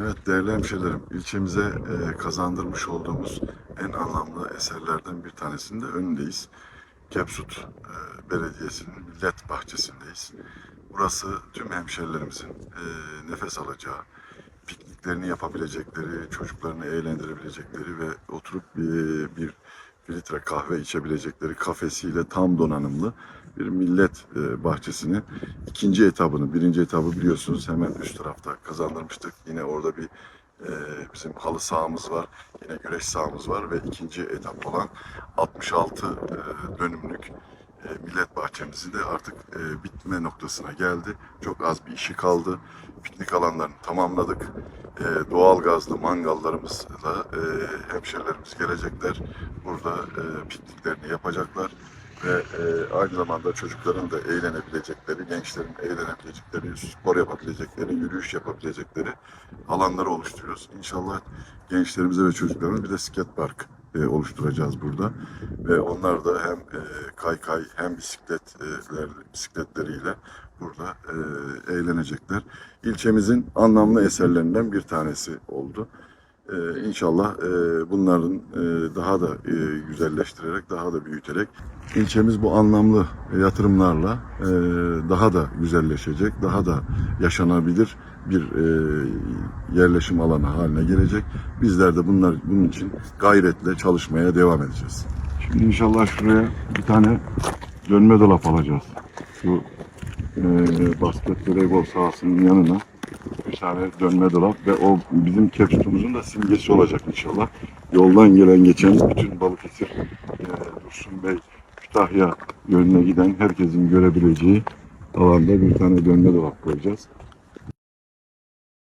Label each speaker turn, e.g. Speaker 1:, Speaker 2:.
Speaker 1: Evet değerli hemşehrilerim, ilçemize e, kazandırmış olduğumuz en anlamlı eserlerden bir tanesinde önündeyiz. Kepsut e, Belediyesi'nin millet bahçesindeyiz. Burası tüm hemşehrilerimizin e, nefes alacağı, pikniklerini yapabilecekleri, çocuklarını eğlendirebilecekleri ve oturup bir, bir, bir litre kahve içebilecekleri kafesiyle tam donanımlı bir millet e, bahçesini ikinci etabını, birinci etabı biliyorsunuz hemen üst tarafta kazandırmıştık. Yine orada bir e, bizim halı sahamız var, yine güreş sahamız var ve ikinci etap olan 66 e, dönümlük millet bahçemizi de artık e, bitme noktasına geldi. Çok az bir işi kaldı. Piknik alanlarını tamamladık. E, doğal gazlı mangallarımızla e, hemşerilerimiz gelecekler. Burada e, pikniklerini yapacaklar ve e, aynı zamanda çocukların da eğlenebilecekleri, gençlerin eğlenebilecekleri, spor yapabilecekleri, yürüyüş yapabilecekleri alanları oluşturuyoruz. İnşallah gençlerimize ve çocuklarımıza bir de skate park e, oluşturacağız burada. Ve onlar da hem e, kaykay hem bisikletler, bisikletleriyle burada e, eğlenecekler. İlçemizin anlamlı eserlerinden bir tanesi oldu. Ee, inşallah e, bunların e, daha da e, güzelleştirerek, daha da büyüterek ilçemiz bu anlamlı yatırımlarla e, daha da güzelleşecek, daha da yaşanabilir bir yerleşim alanı haline gelecek. Bizler de bunlar bunun için gayretle çalışmaya devam edeceğiz. Şimdi inşallah şuraya bir tane dönme dolap alacağız. Şu e, basket voleybol sahasının yanına bir tane dönme dolap ve o bizim kepsutumuzun da simgesi olacak inşallah. Yoldan gelen geçen bütün Balıkesir, e, Dursun Bey, Kütahya yönüne giden herkesin görebileceği alanda bir tane dönme dolap koyacağız.